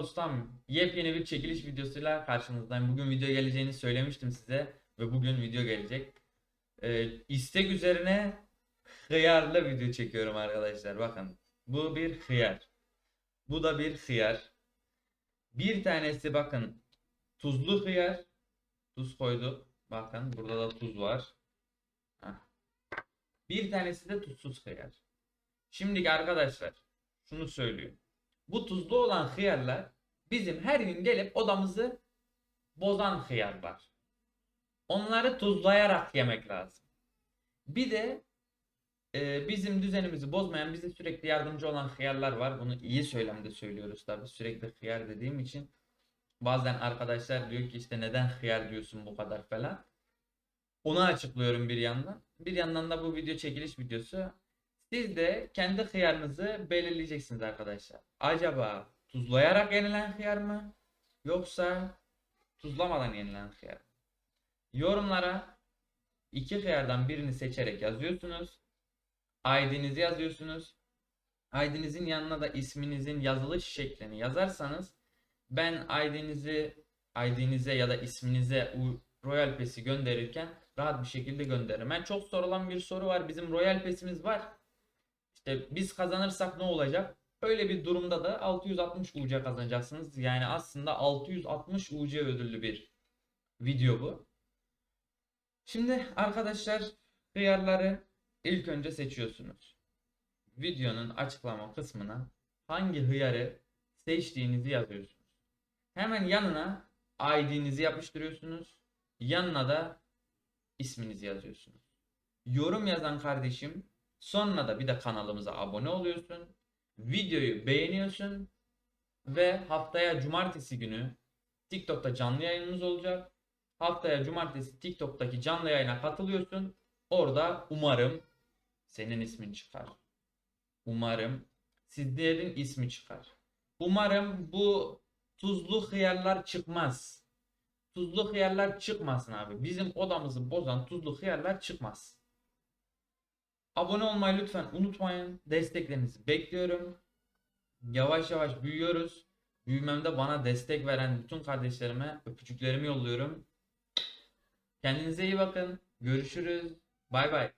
Ustam yepyeni bir çekiliş videosuyla karşınızdayım. Bugün video geleceğini söylemiştim size ve bugün video gelecek. Ee, istek üzerine hıyarla video çekiyorum arkadaşlar. Bakın bu bir hıyar. Bu da bir hıyar. Bir tanesi bakın tuzlu hıyar. Tuz koyduk. Bakın burada da tuz var. Bir tanesi de tuzsuz hıyar. Şimdiki arkadaşlar şunu söylüyorum. Bu tuzlu olan hıyarlar bizim her gün gelip odamızı bozan hıyarlar. Onları tuzlayarak yemek lazım. Bir de e, bizim düzenimizi bozmayan, bize sürekli yardımcı olan hıyarlar var. Bunu iyi söylemde söylüyoruz tabii. Sürekli hıyar dediğim için bazen arkadaşlar diyor ki işte neden hıyar diyorsun bu kadar falan. Onu açıklıyorum bir yandan. Bir yandan da bu video çekiliş videosu. Siz de kendi hıyarınızı belirleyeceksiniz arkadaşlar. Acaba tuzlayarak yenilen hıyar mı? Yoksa tuzlamadan yenilen hıyar mı? Yorumlara iki hıyardan birini seçerek yazıyorsunuz. ID'nizi yazıyorsunuz. ID'nizin yanına da isminizin yazılış şeklini yazarsanız ben ID'nizi ID'nize ya da isminize Royal Pass'i gönderirken rahat bir şekilde gönderirim. Ben çok sorulan bir soru var. Bizim Royal Pass'imiz var. İşte biz kazanırsak ne olacak? Öyle bir durumda da 660 UC kazanacaksınız. Yani aslında 660 UC ödüllü bir video bu. Şimdi arkadaşlar hıyarları ilk önce seçiyorsunuz. Videonun açıklama kısmına hangi hıyarı seçtiğinizi yazıyorsunuz. Hemen yanına ID'nizi yapıştırıyorsunuz. Yanına da isminizi yazıyorsunuz. Yorum yazan kardeşim sonra da bir de kanalımıza abone oluyorsun. Videoyu beğeniyorsun ve haftaya cumartesi günü TikTok'ta canlı yayınımız olacak. Haftaya cumartesi TikTok'taki canlı yayına katılıyorsun. Orada umarım senin ismin çıkar. Umarım sizlerin ismi çıkar. Umarım bu tuzlu hıyarlar çıkmaz. Tuzlu hıyarlar çıkmasın abi. Bizim odamızı bozan tuzlu hıyarlar çıkmaz. Abone olmayı lütfen unutmayın. Desteklerinizi bekliyorum. Yavaş yavaş büyüyoruz. Büyümemde bana destek veren bütün kardeşlerime öpücüklerimi yolluyorum. Kendinize iyi bakın. Görüşürüz. Bay bay.